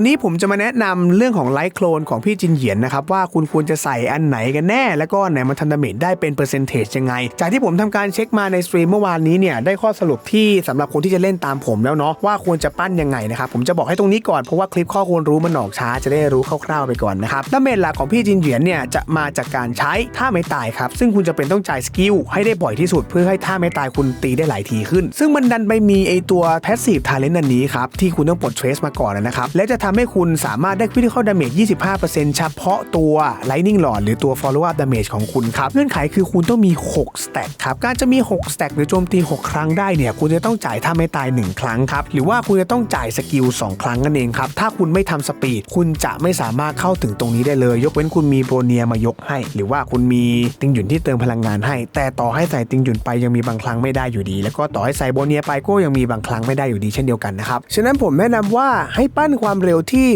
วันนี้ผมจะมาแนะนำเรื่องของไลท์โคลนของพี่จินเหยียนนะครับว่าคุณควรจะใส่อันไหนกันแน่ แล้วก็อันไหนมันทำดาเมจได้เป็นเปอร์เซนเทจยังไง จากที่ผมทำการเช็คมาในสตรีมเมื่อวานนี้เนี่ยได้ข้อสรุปที่สำหรับคนที่จะเล่นตามผมแล้วเนาะว่าควรจะปั้นยังไงนะครับผมจะบอกให้ตรงนี้ก่อนเพราะว่าคลิปข้อควรรู้มันออกช้าจะได้รู้คร่าวๆไปก่อนนะครับดาเมจหลักของพี่จินเหยียนเนี่ยจะมาจากการใช้ท่าไม่ตายครับซึ่งคุณจะเป็นต้องจ่ายสกิลให้ได้บ่อยที่สุดเพื่อให้ท่าไม่ตายคุณตีได้หลายทีขึ้น ซึ่งมันดันไปมีไอตัว passive talent อันนี้ครับที่คุณต้องปลดเทรสมาก่อนนะครับและจะทำให้คุณสามารถได้ critical damage 25%เฉพาะตัว lightning rod หรือตัว follow up damage ของคุณครับ เงื่อนไขคือคุณต้องมี 6 stack ครับ การจะมี 6 stack หรือโจมตี 6 ครั้งได้เนี่ย คุณจะต้องจ่ายถ้าไม่ตาย 1 ครั้งครับ หรือว่าคุณจะต้องจ่ายสกิล 2 ครั้งนั่นเองครับ ถ้าคุณไม่ทำสปีด คุณจะไม่สามารถเข้าถึงตรงนี้ได้เลย ยกเว้นคุณมีโบเนียมายกให้ หรือว่าคุณมีติงหยุนที่เติมพลังงานให้ แต่ต่อให้ใส่ติงหยุนไปยังมีบางครั้งไม่ได้อยู่ดี แล้วก็ต่อให้ใส่โบเนียไปก็ยังมีบางครั้งไม่ได้อยู่ดีเช่นเดียวกันนะครับ ฉะนั้นผมแนะนำว่าให้ปั้นความเร็วที่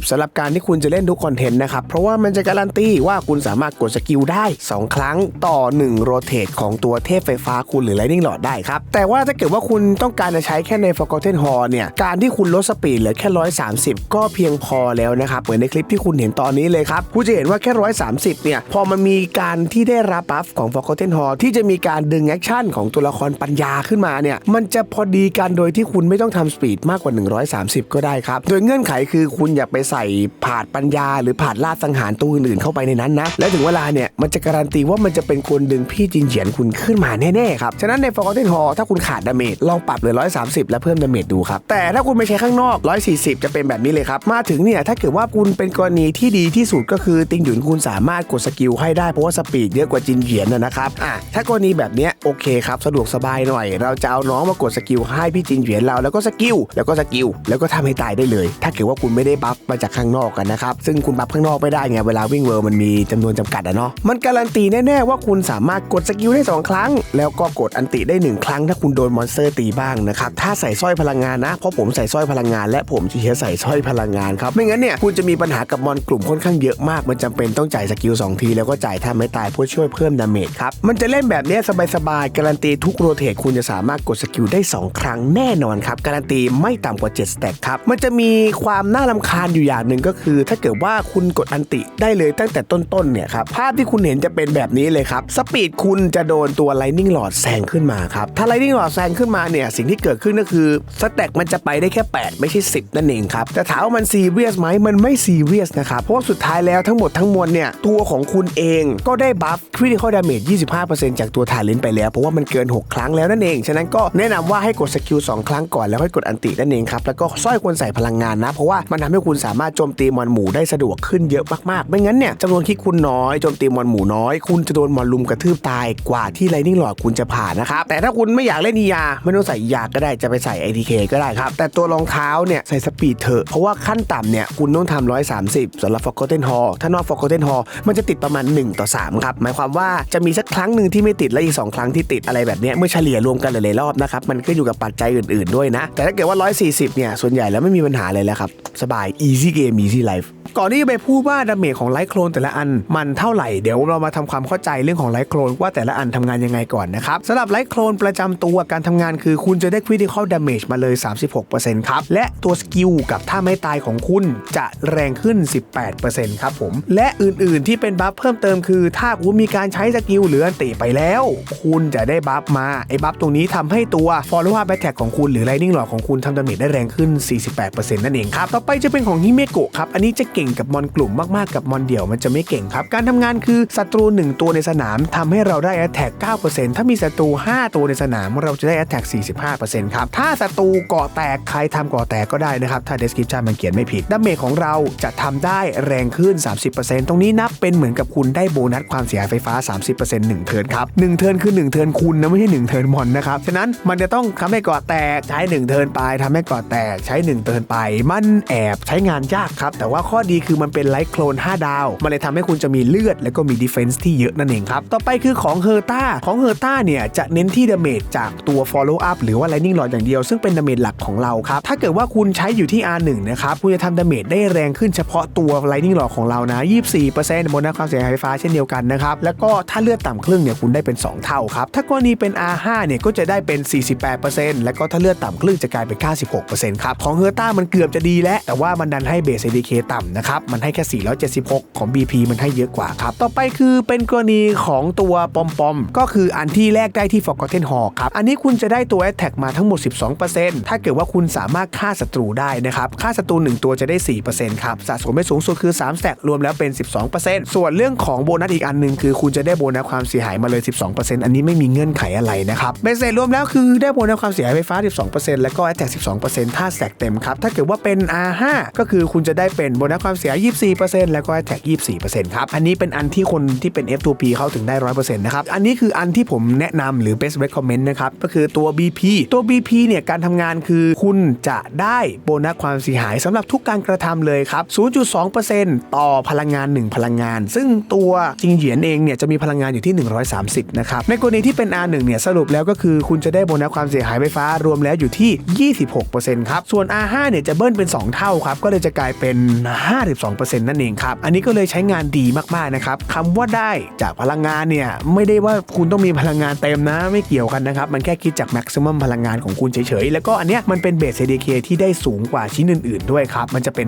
140สำหรับการที่คุณจะเล่นทุกคอนเทนต์นะครับ เพราะว่ามันจะการันตีว่าคุณสามารถกดสกิลได้ 2 ครั้งต่อ 1 โรเตทของตัวเทพไฟฟ้าคุณหรือ Lightning Rod ได้ครับ แต่ว่าถ้าเกิดว่าคุณต้องการจะใช้แค่ใน Forgotten Hall เนี่ย การที่คุณลดสปีดเหลือแค่ 130 ก็เพียงพอแล้วนะครับเหมือนในคลิปที่คุณเห็นตอนนี้เลยครับคุณจะเห็นว่าแค่ 130 เนี่ย พอมันมีการที่ได้รับบัฟของ Forgotten Hall ที่จะมีการดึงแอคชั่นของตัวละครปัญญาขึ้นมาเนี่ยมันจะพอดีกันโดยที่คุณไม่ต้องทำสปีดมากกว่า 130 ก็ได้ครับโดยเงื่อนไขคือคุณอย่าไปใส่ผาดปัญญา หรือผาดลาดสังหารตัวอื่นๆเข้าไปในนั้นนะ และถึงเวลาเนี่ยมันจะการันตีว่ามันจะเป็นคนดึงพี่จินเฉียนคุณขึ้นมาแน่ๆครับ ฉะนั้นใน Forgotten Hall ถ้าคุณขาดดาเมจลองปรับเหลือ 130 แล้วเพิ่มดาเมจดูครับ แต่ถ้าคุณไม่ใช้ข้างนอก 140 จะเป็นแบบนี้เลยครับ มาถึงเนี่ยถ้าเกิดว่าคุณเป็นกรณีที่ดีที่สุดก็คือติงหยุนคุณสามารถกดสกิลให้ได้เพราะว่าสปีดเยอะกว่าจินเหียนนะครับอะถ้ากรณีแบบเนี้ยโอเคครับสะดวกสบายหน่อย เราจะเอาน้องมากดสกิลให้พี่จินเหยียนเราแล้วก็สกิลแล้วก็สกิลแล้วก็ทำให้ตายได้เลยถ้าเกิดว่าคุณไม่ได้บัฟมาจากข้างนอกกันนะครับ ซึ่งคุณบัฟข้างนอกไม่ได้ไงเวลาวิ่งเวิร์มันมีจำนวนจำกัดอะเนาะมันการันตีแน่ๆว่าคุณสามารถกดสกิลได้สองครั้ง แล้วก็กดอันติได้หนึ่งครั้ง ถ้าคุณโดนมอนสเตอร์ตีบ้างนะครับถ้าใส่สร้อยพลังงานนะ เพราะผมใส่สร้อยพลังงาน และผมจะใช้ใส่สร้อยพลังงานครับไม่งั้นเนี่ยคุณจะมีปัญหากับมอนกลุ่มค่อนข้างเยอะมากมันจำเป็นต้องจ่ายสกิลสองทีแล้วก็จ่ายถ้าไม่ตายเพื่อช่วยเพิ่มดาเมจครับมันจะเล่นแบบเนี้ยสบายๆการันตีทุกโรเทตคุณจะสามารถกดสกิลได้ 2 ครั้งแน่นอนครับการันตีไม่ต่ำกว่า7สแต็กครับมันจะมีความน่ารำคาญอยู่อย่างหนึ่งก็คือ ถ้าเกิดว่าคุณกดอันติได้เลยตั้งแต่ต้นๆเนี่ยครับภาพที่คุณเห็นจะเป็นแบบนี้เลยครับสปีดคุณจะโดนตัว Lightning Rod แซงขึ้นมาครับถ้า Lightning Rod แซงขึ้นมาเนี่ยสิ่งที่เกิดขึ้นก็คือสแต็กมันจะไปได้แค่ 8 ไม่ใช่ 10 นั่นเองครับแต่ถามว่ามันซีเรียสไหมมันไม่ซีเรียสนะครับเพราะว่าสุดท้ายแล้วทั้งหมดทั้งมวลเนี่ยตัวของคุณเองก็ได้บัฟ Critical Damage 25%จากตัวทาเลนไปแล้วเพราะว่ามันเกิน 6 ครั้งแล้วนั่นเอง ฉะนั้นก็แนะนำว่าให้กดสกิล2ครั้งก่อนแล้วค่อยกดอันตินั่นเองครับแล้วก็สร้อยควรใส่พลังงานนะ เพราะว่ามันทำให้คุณสามารถโจมตีมอนหมูได้สะดวกขึ้นเยอะมากๆ ไม่งั้นเนี่ยจำนวนคลิกคุณน้อยโจมตีมอนหมูน้อย คุณจะโดนมอนลุมกระทืบตายกว่าที่ไลนิ่งหลอดคุณจะผ่านนะครับแต่ถ้าคุณไม่อยากเล่นนิยาไม่ต้องใส่ยาก็ได้จะไปใส่ ITK ก็ได้ครับแต่ตัวรองเท้าเนี่ยใส่สปีดเถอะเพราะว่าขั้นต่ำเนี่ยคุณต้องทำ130สามสิบสำหรับ Forgotten Hall ถ้านอก Forgotten Hall มันจะติดประมาณ 1 ต่อ 3 ครับ หมายความว่าจะมีสักครั้งหนึ่งที่ไม่ติดและอีก 2 ครั้งที่ติดอะไรแบบนี้เมื่อเฉลี่ยรวมกันหลายๆรอบนะครับมันก็อยู่กับปัจจัยอื่นๆด้วยนะ แต่ถ้าเกิดว่า 140 เนี่ยส่วนใหญ่แล้วไม่มีปัญหาเลยแล้วครับ สบาย easy game easy life ก่อนที่จะไปพูดว่าดาเมจของไลท์โคลนแต่ละอันมันเท่าไหร่ เดี๋ยวเรามาทำความเข้าใจเรื่องของไลท์โคลนว่าแต่ละอันทำงานยังไงก่อนนะครับสำหรับไลท์โคลนประจำตัวการทำงานคือคุณจะได้ critical damage มาเลย 36%ครับ และตัวสกิลกับท่าไม่ตายของคุณจะแรงขึ้น 18%ครับผม และอื่นๆที่เป็นบัฟเพิ่มเติมคือถ้าคุณมีการใช้สกิลหรืออันติไปแล้ว คุณจะได้บัฟมาไอ้บัฟตรงนี้ทำให้ตัว follow up attack ของคุณหรือ lightning rod ของคุณทำดาเมจได้แรงขึ้น 48%นั่นเองครับ ต่อไปจะเป็นของฮิเมโกะครับ อันนี้จะเก่งกับมอนกลุ่มมากๆกับมอนเดี่ยวมันจะไม่เก่งครับ การทำงานคือศัตรู 1 ตัวในสนามทำให้เราได้ attack 9%ถ้ามีศัตรู 5 ตัวในสนาม เราจะได้ attack 45%ครับ ถ้าศัตรูเกาะแตกใครทำเกาะแตกก็ได้นะครับ ถ้า description มันเขียนไม่ผิดดาเมจของเราจะทำได้แรงขึ้น 30%ตรงนี้นับเป็นเหมือนกับคุณได้โบนัสความเสียหายไฟฟ้า 30% 1เทิร์นครับ1เทิร์นคือ 1 เทิร์นคุณนะไม่ใช่1เทิร์นมอนนะครับฉะนั้นมันจะต้องทำให้เกาะแตกใช้1เทิร์นไปทำให้เกาะแตกใช้1เทิร์นไปมันแอบใช้งานยากครับ แต่ว่าข้อดีคือมันเป็นไลท์โคลน 5 ดาว มันเลยทำให้คุณจะมีเลือด และก็มีดีเฟนส์ที่เยอะนั่นเองครับ ต่อไปคือของเฮอร์ต้าของเฮอร์ต้าเนี่ยจะเน้นที่ดาเมจจากตัว follow up หรือว่า lightning rod อย่างเดียว ซึ่งเป็นดาเมจหลักของเราครับ ถ้าเกิดว่าคุณใช้อยู่ที่ R1 นะครับ คุณจะทำดาเมจได้แรงขึ้นเฉพาะตัว lightning rod ของเรานะ 24%บนความเสียหายไฟฟ้าเช่นเดียวกันนะครับ แล้วก็ถ้าเลือดต่ำครึ่งเนี่ยคุณได้เป็น 2 เท่าครับ ถ้ากรณีเป็น R5 เนี่ยก็จะได้เป็น 48%แล้วก็ถ้าเลือดต่ำครึ่งจะกลายเป็น 96%ครับ ของเฮอร์ต้ามันเกือบอบจะดีแล้วแต่ว่ามันดันให้เบส ADK ต่ำนะครับ มันให้แค่ 476 ของ BP มันให้เยอะกว่าครับ ต่อไปคือเป็นกรณีของตัวปอมปอมก็คืออันที่แรกได้ที่ Forgotten Hall ครับ อันนี้คุณจะได้ตัว Attack มาทั้งหมด 12%ถ้าเกิดว่าคุณสามารถฆ่าศัตรูได้นะครับ ฆ่าศัตรู 1 ตัวจะได้ 4%ครับ สะสมไปสูงสุดคือ3 stack รวมแล้วเป็น 12%ส่วนเรื่องของโบนัสอีกอันหนึ่งคือคุณจะได้โบนัสความเสียหายมาเลย 12%อันนี้ไม่มีเงื่อนไขอะไรนะครับเบสเสร็จรวมแล้วคือได้โบนัสความเสียหายไฟฟ้า 12%แล้วก็ Attack 12%ถ้า stack เต็มครับถ้าเกิดว่าเป็น R5 ก็คือคุณจะได้เป็นโบนัสความเสียหาย24%แล้วก็ Attack 24%ครับ อันนี้เป็นอันที่คนที่เป็น F2P เข้าถึงได้ 100%นะครับ อันนี้คืออันที่ผมแนะนำหรือ best recommend นะครับ ก็คือตัว BP ตัว BP เนี่ยการทำงานคือคุณจะได้โบนัสความเสียหายสำหรับทุกการกระทำเลยครับ 0.2%ต่อพลังงาน 1 พลังงาน ซึ่งตัวจิงเหยียนเองเนี่ยจะมีพลังงานอยู่ที่ 130 นะครับ ในกรณีที่เป็น R1 เนี่ยสรุปแล้วก็คือคุณจะได้โบนัสความเสียหายไฟฟ้ารวมแล้วอยู่ที่ 26%ครับ ส่วน R5 เนี่ยจะเบิ้ลเป็น 2 เท่าครับ ก็เลยจะกลายเป็น 52%นั่นเองครับ อันนี้ก็เลยใช้งานดีมากๆนะครับคำว่าได้จากพลังงานเนี่ย ไม่ได้ว่าคุณต้องมีพลังงานเต็มนะ ไม่เกี่ยวกันนะครับ มันแค่คิดจากแม็กซิมัมพลังงานของคุณเฉยๆ แล้วก็อันเนี้ยมันเป็นเบส CDK ที่ได้สูงกว่าชิ้นอื่นๆ ด้วยครับ มันจะเป็น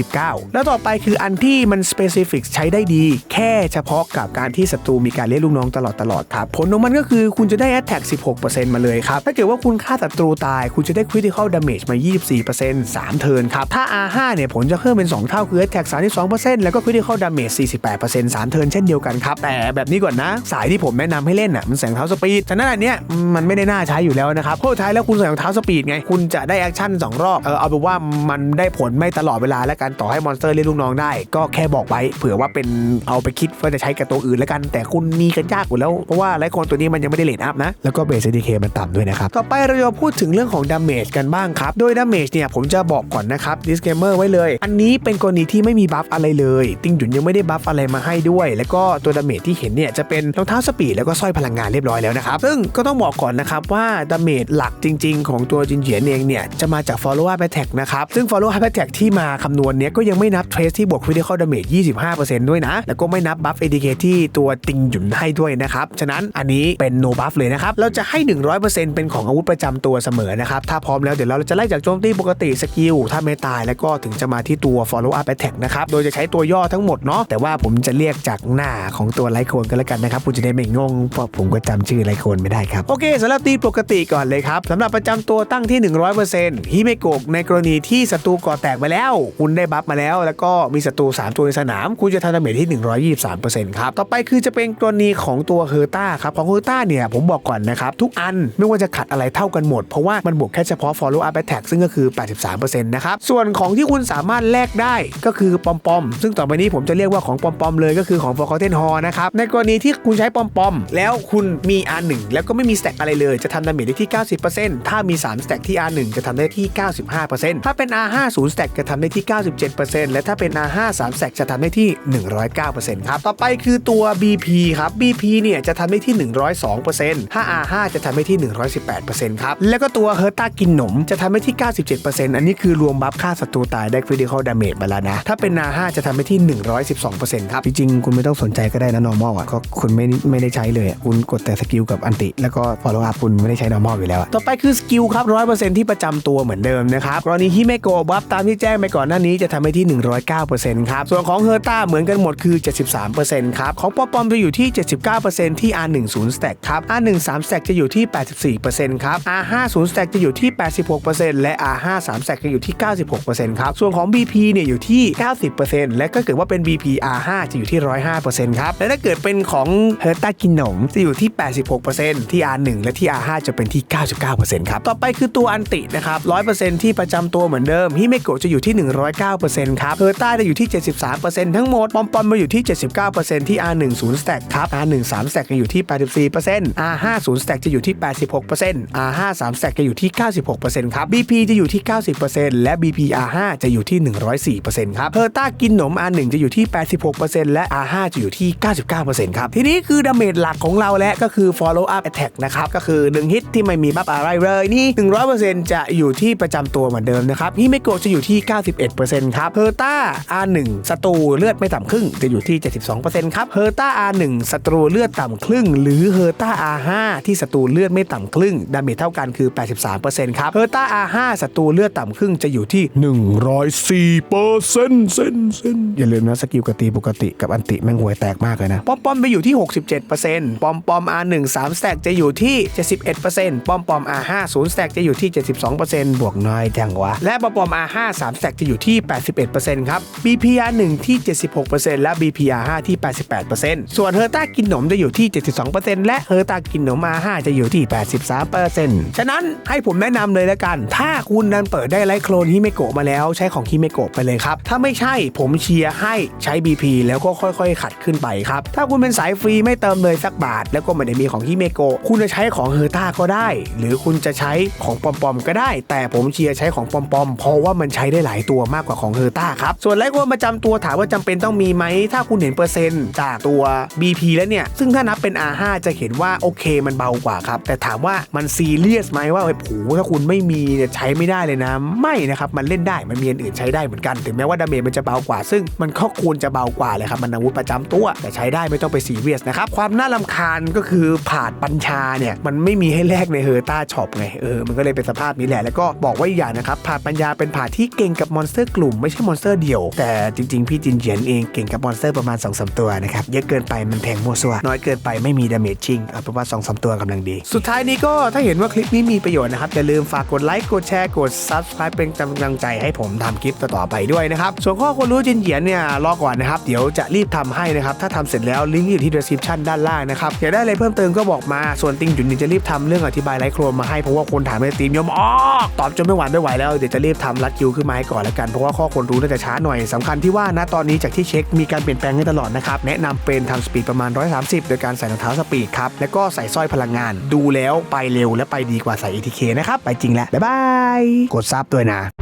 529 แล้วต่อไปคืออันที่มัน specific ใช้ได้ดี แค่เฉพาะกับการที่ศัตรูมีการเรียลูกน้องตลอดตลอดครับ ผลของมันก็คือคุณจะได้ attack 16%มาเลยครับ ถ้าเกิดว่าคุณฆ่าศัตรูตาย คุณจะได้ critical damage มา 24% 3 เทิร์นครับ ถ้า R5 เนี่ยผลจะเพิ่มเป็น 2 เท่าคือ attack 32%แล้วก็ critical damage 48% 3 เทิร์นเช่นเดียวกันครับ แต่แบบนี้ก่อนนะ สายที่ผมแนะนำให้เล่นอะมันแสงเท้าสปีดฉะนั้นอันเนี้ยมันไม่ได้น่าใช้อยู่แล้วนะครับเพราะท้ายแล้วคุณใส่รองเท้าสปีดไง คุณจะได้แอคชั่นสองรอบเออเอาเป็นว่ามันได้ผลไม่ตลอดเวลาแล้วกันต่อให้มอนสเตอร์เรียกลูกน้องได้ ก็แค่บอกไว้เผื่อว่าเป็นเอาไปคิดว่าจะใช้กับตัวอื่นแล้วกัน แต่คุณมีกันยากอยู่แล้วเพราะว่าไลคอนตัวนี้มันยังไม่ได้เลทอัพนะแล้วก็เบส DK มันต่ำด้วยนะครับต่อไปเราจะพูดถึงเรื่องของดาเมจกันบ้างครับโดยดาเมจเนี่ยผมจะบอกก่อนนะครับ disclaimer ไว้เลย อันนี้เป็นกรณีที่ไม่มีบัฟอะไรเลย ติงหยุนยังไม่ได้บัฟอะไรมาให้ด้วย แล้วก็ตัวดาเมจที่เห็นเนี่ยจะเป็นรองเท้าสปีดแล้วก็สร้อยพลังงานเรียบร้อยแล้วนะครับ ซึ่งก็ต้องบอกก่อนนะครับว่าดาเมจหลักจริง ๆ ของตัวจินเหยียนเองเนี่ยจะมาจาก follow up attack นะครับ ซึ่ง follow up attack ที่มาคำนวณเนี้ยก็ยังไม่นับ trace ที่บวก critical damage 25%ด้วยนะ แล้วก็ไม่นับ buff ADK ที่ตัวติงหยุนให้ด้วยนะครับ ฉะนั้นอันนี้เป็น no buff เลยนะครับ เราจะให้ 100%เป็นของอาวุธประจำตัวเสมอนะครับ ถ้าพร้อมแล้วเดี๋ยวเราจะไล่จากโจมตีปกติสกิลถ้าไม่ตายแล้วก็ถึงจะมาที่ตัว follow up attack นะครับ โดยจะใช้ตัวย่อทั้งหมดเนาะแต่ว่าผมจะเรียกจากหน้าของตัวไลโคนกันแล้วกันนะครับคุณจะได้ไม่งงเพราะผมก็จำชื่อไลโคนไม่ได้ครับ โอเคสำหรับตีปกติก่อนเลยครับสำหรับประจำตัวตั้งที่ 100%ฮิเมโกะในกรณีที่ศัตรูก่อแตกไปแล้ว คุณได้บัฟมาแล้ว แล้วก็มีศัตรู3ตัวในสนาม คุณจะทำดาเมจที่ 123%ครับต่อไปคือจะเป็นกรณีของตัวเฮอร์ต้าครับของเฮอร์ต้าเนี่ยผมบอกก่อนนะครับทุกอันไม่ว่าจะขัดอะไรเท่ากันหมดเพราะว่ามันบวกแค่เฉพาะ follow up attack ซึ่งก็คือ 83%นะครับส่วนของที่คุณสามารถแลกได้ก็คือปอมปอมซึ่งต่อไปนี้ผมจะเรียกว่าของปอมปอมเลยก็คือของ Forgotten Hall นะครับในกรณีที่คุณใช้ปอมปอมแล้วคุณมี R1 แล้วก็ไม่มีสแต็กอะไรเลยจะทำดาเมจได้ที่ 90%ถ้ามี3สแต็กที่ R1 จะทำได้ที่ 95%ถ้าเป็น R5 0สแต็กจะทำได้ที่ 97%และถ้าเป็น R5 3สแต็กจะทำได้ที่ 109%ครับต่อไปคือตัว BP ครับ BP เนี่ยจะทำได้ที่ 102%ถ้า R5 จะทำได้ที่ 118%ครับแล้วก็ตัวเฮอร์ตากินหนมจะทำได้ที่ 97%อันนี้คือรวมบัฟค่าศัตรูตายได้ critical damage มาแล้วนะ ถ้าเป็น R5 จะทำได้ที่ 112%ครับ จริงๆ คุณไม่ต้องสนใจก็ได้นะ normal อะก็คุณไม่ไม่ได้ใช้เลยอะคุณกดแต่สกิลกับอันติ แล้วก็ follow up คุณไม่ได้ใช้ normal อยู่แล้วอะต่อไปคือสกิลครับ 100%ที่ประจำตัวเหมือนเดิมนะครับกรณีฮิเมโกะบัฟตามที่แจ้งไปก่อนหน้านี้จะทำให้ที่ 109%ครับส่วนของเฮอร์ต้าเหมือนกันหมดคือ 73%ครับของปอปอมจะอยู่ที่ 79%ที่ R10 stack ครับ R1 3 stack จะอยู่ที่ 84%ครับ R5 0 stack จะอยู่ที่ 86%และ R5 3 stack จะอยู่ที่ 96%ครับ ส่วนของ BP เนี่ยอยู่ที่ 90%และก็เกิดว่าเป็น BP R5 จะอยู่ที่ 105%ครับ และถ้าเกิดเป็นของเฮอร์ต้ากินหนมจะอยู่ที่ 86%ที่ R1 และที่ R5 จะเป็นที่ 99%ครับ ต่อไปคือตัวอันตินะครับ 100%ที่ประจำตัวเหมือนเดิมฮิเมโกะจะอยู่ที่ 109%ครับเฮอร์ต้าจะอยู่ที่ 73%ทั้งหมด ปอมปอมมาอยู่ที่ 79%ที่ R10 stack ครับ R1 3 stack จะอยู่ที่ 84% R5 0 stack จะอยู่ที่ 86% R5 3 stack จะอยู่ที่ 96%ครับ BP จะอยู่ที่ 90%และ BP R5 จะอยู่ที่ 104%ครับเฮอร์ต้ากินหนม R1 จะอยู่ที่ 86%และ R5 จะอยู่ที่ 99%ครับ ทีนี้คือดาเมจหลักของเราและก็คือ follow up attack นะครับ ก็คือ 1 ฮิตที่ไม่มีบัฟอะไรเลยนี่ 100%จะอยู่ที่ประจำตัวเหมือนเดิมนะครับฮิเมโกะจะอยู่ที่ 91%ครับเฮอร์ต้า R1 ศัตรูเลือดไม่ต่ำครึ่งจะอยู่ที่ 72%ครับเฮอร์ต้า R1 ศัตรูเลือดต่ำครึ่ง หรือเฮอร์ต้า R5 ที่ศัตรูเลือดไม่ต่ำครึ่งดาเมจเท่ากันคือ 83%ครับเฮอร์ต้า R5 ศัตรูเลือดต่ำครึ่งจะอยู่ที่ 104เปอร์เซ็นต์เซนเซนอย่าลืมนะสกิลกตีปกติกับอันติแม่งห่วยแตกมากเลยนะ ปอมปอมไปอยู่ที่ 67%ปอร์เซ็นต์ปอมปอม R1 3 stack จะอยู่ที่ 71%ปอร์เซ็นต์ปอมปอม R5 0 stack จะอยู่ที่ 72%บวกน้อยจังวะ และปอมปอม R5 3 stack จะอยู่ที่ 81%ครับ BPR1 ที่ 76%และ BPR5 ที่ 88%ส่วนเฮอร์ต้ากินหนมจะอยู่ที่ 72%และเฮอร์ต้ากินหนม R5 จะอยู่ที่ 83%ฉะนั้นให้ผมแนะนำเลยแล้วกัน ถ้าคุณนั้นเปิดได้ไลโคลนฮิเมโกะมาแล้วใช้ของฮิเมโกะไปเลยครับ ถ้าไม่ใช่ผมเชียร์ให้ใช้ BP แล้วก็ค่อยๆ ขัดขึ้นไปครับ ถ้าคุณเป็นสายฟรีไม่เติมเลยสักบาท แล้วก็ไม่ได้มีของฮิเมโกะคุณจะใช้ของเฮอร์ต้าก็ได้ หรือคุณจะใช้ของปอมๆก็ได้ แต่ผมเชียร์ใช้ของปอมๆเพราะว่ามันใช้ได้หลายตัวมากกว่าของเฮอร์ต้าครับส่วนไลโคนประจำตัวถามว่าจำเป็นต้องมีไหมถ้าคุณเห็นเปอร์เซ็นต์จากตัว BP แล้วเนี่ยซึ่งถ้านับเป็น R5 จะเห็นว่าโอเคมันเบากว่าครับแต่ถามว่ามันซีเรียสไหมว่าโอ้โหถ้าคุณไม่มีเนี่ยใช้ไม่ได้เลยนะไไม่นะครับมันเล่นได้มันมีอันอื่นใช้ได้เหมือนกันถึงแม้ว่าดาเมจมันจะเบากว่า ซึ่งมันก็ควรจะเบากว่าเลยครับมันอาวุธประจำตัว แต่ใช้ได้ไม่ต้องไปซีเรียสนะครับความน่าลำคาญก็คือผาดปัญชาเนี่ยมันไม่มีให้แลกในเฮอร์ต้าช็อปไงเออมันก็เลยเป็นสภาพนี้แหละแล้วก็บอกว่าอย่างนะครับผาดปัญญาเป็นผาดที่เก่งกับมอนสเตอร์กลุ่มไม่ใช่มอนสเตอร์เดี่ยว แต่จริงๆพี่จินเจียนเองเก่งกับมอนสเตอร์ประมาณ2อสตัวนะครับเยอะเกินไปมันแทงมั่วซั่วน้อยเกินไปไม่มีดาเมจชิงเอาเป็นว่า2อสตัวกำลังดี สุดท้ายนี้ก็ถ้าเห็นว่าคลิปนี้มีประโยชน์นะครับอย่าลืมฝากกดไลค์กดแชร์กด subscribe เป็นกำลังใจให้ผมทำคลิปต่อไปด้วยนะครับ ส่วนข้อควรรู้จินเหยียนเนี่ยรอก่อนนะครับ เดี๋ยวจะรีบทำให้นะครับ ถ้าทำเสร็จแล้วลิงก์อยู่ที่ description ด้านล่างนะครับอยากได้อะไรเพิ่มเติมก็บอกมา ส่วนติงจุนนี่จะรีบทำเรื่องอธิบายไลค์โครมมาให้เพราะว่าคนถามในตีมเยอะมากตอบจนไม่หวานไม่ไหวแล้วเดี๋ยวจะรีบทำรัดคิวขึ้นมาให้ก่อนแล้วกันเพราะว่าข้อควรรู้น่าจะช้าหน่อยสำคัญที่ว่าณตอนนี้จากที่เช็คมีการเปลี่ยนแปลงให้ตลอดนะครับแนะนำเป็นทำสปีดประมาณ 130 โดยการใส่รองเท้าสปีดครับแล้วก็ใส่สร้อยพลังงาน ดูแล้วไปเร็วและไปดีกว่าใส่ ATK นะครับไปจริงแล้วบ๊ายบายกดซับด้วยนะ